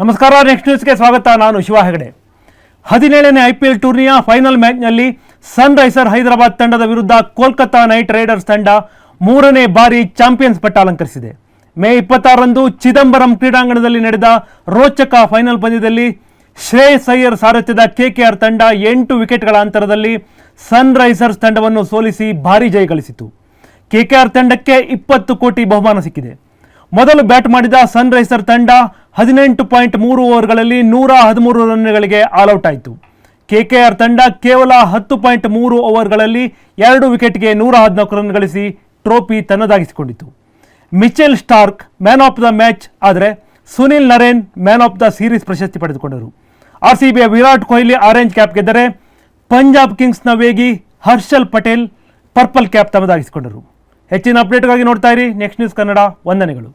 ನಮಸ್ಕಾರ ನೆಕ್ಸ್ಟ್ ನ್ಯೂಸ್ಗೆ ಸ್ವಾಗತ. ನಾನು ಶಿವ ಹೆಗಡೆ. ಹದಿನೇಳನೇ ಐ ಪಿ ಎಲ್ ಟೂರ್ನಿಯ ಫೈನಲ್ ಮ್ಯಾಚ್ನಲ್ಲಿ ಸನ್ ರೈಸರ್ ಹೈದರಾಬಾದ್ ತಂಡದ ವಿರುದ್ಧ ಕೋಲ್ಕತ್ತಾ ನೈಟ್ ರೈಡರ್ಸ್ ತಂಡ ಮೂರನೇ ಬಾರಿ ಚಾಂಪಿಯನ್ಸ್ ಪಟ್ಟ ಅಲಂಕರಿಸಿದೆ. ಮೇ ಇಪ್ಪತ್ತಾರರಂದು ಚಿದಂಬರಂ ಕ್ರೀಡಾಂಗಣದಲ್ಲಿ ನಡೆದ ರೋಚಕ ಫೈನಲ್ ಪಂದ್ಯದಲ್ಲಿ ಶ್ರೇಯಸ್ ಅಯ್ಯರ್ ಸಾರಥ್ಯದ ಕೆಕೆಆರ್ ತಂಡ ಎಂಟು ವಿಕೆಟ್ಗಳ ಅಂತರದಲ್ಲಿ ಸನ್ ರೈಸರ್ಸ್ ತಂಡವನ್ನು ಸೋಲಿಸಿ ಭಾರಿ ಜಯ ಗಳಿಸಿತು. ಕೆಕೆಆರ್ ತಂಡಕ್ಕೆ ಇಪ್ಪತ್ತು ಕೋಟಿ ಬಹುಮಾನ ಸಿಕ್ಕಿದೆ. ಮೊದಲು ಬ್ಯಾಟ್ ಮಾಡಿದ ಸನ್ ರೈಸರ್ ತಂಡ ಹದಿನೆಂಟು ಪಾಯಿಂಟ್ ಮೂರು ಓವರ್ಗಳಲ್ಲಿ ನೂರ ಹದಿಮೂರು ರನ್ಗಳಿಗೆ ಆಲ್ಔಟ್ ಆಯಿತು ಕೆಕೆಆರ್ ತಂಡ ಕೇವಲ ಹತ್ತು ಪಾಯಿಂಟ್ ಮೂರು ಓವರ್ಗಳಲ್ಲಿ ಎರಡು ವಿಕೆಟ್ಗೆ ನೂರ ಹದಿನಾಲ್ಕು ರನ್ ಗಳಿಸಿ trophy ತನ್ನದಾಗಿಸಿಕೊಂಡಿತು. Mitchell Starc, man of the match ಆದರೆ Sunil Narine, man of the series ಪ್ರಶಸ್ತಿ ಪಡೆದುಕೊಂಡರು. ಆರ್ ಸಿ ಬಿಯ ವಿರಾಟ್ ಕೊಹ್ಲಿ ಆರೆಂಜ್ ಕ್ಯಾಪ್ ಗೆದ್ದರೆ ಪಂಜಾಬ್ ಕಿಂಗ್ಸ್ನ ವೇಗಿ ಹರ್ಷಲ್ ಪಟೇಲ್ ಪರ್ಪಲ್ ಕ್ಯಾಪ್ ತಮ್ಮದಾಗಿಸಿಕೊಂಡರು ಹೆಚ್ಚಿನ ಅಪ್ಡೇಟ್ಗಾಗಿ ನೋಡ್ತಾ ಇರಿ. ನೆಕ್ಸ್ಟ್ ನ್ಯೂಸ್ ಕನ್ನಡ ವಂದನೆಗಳು.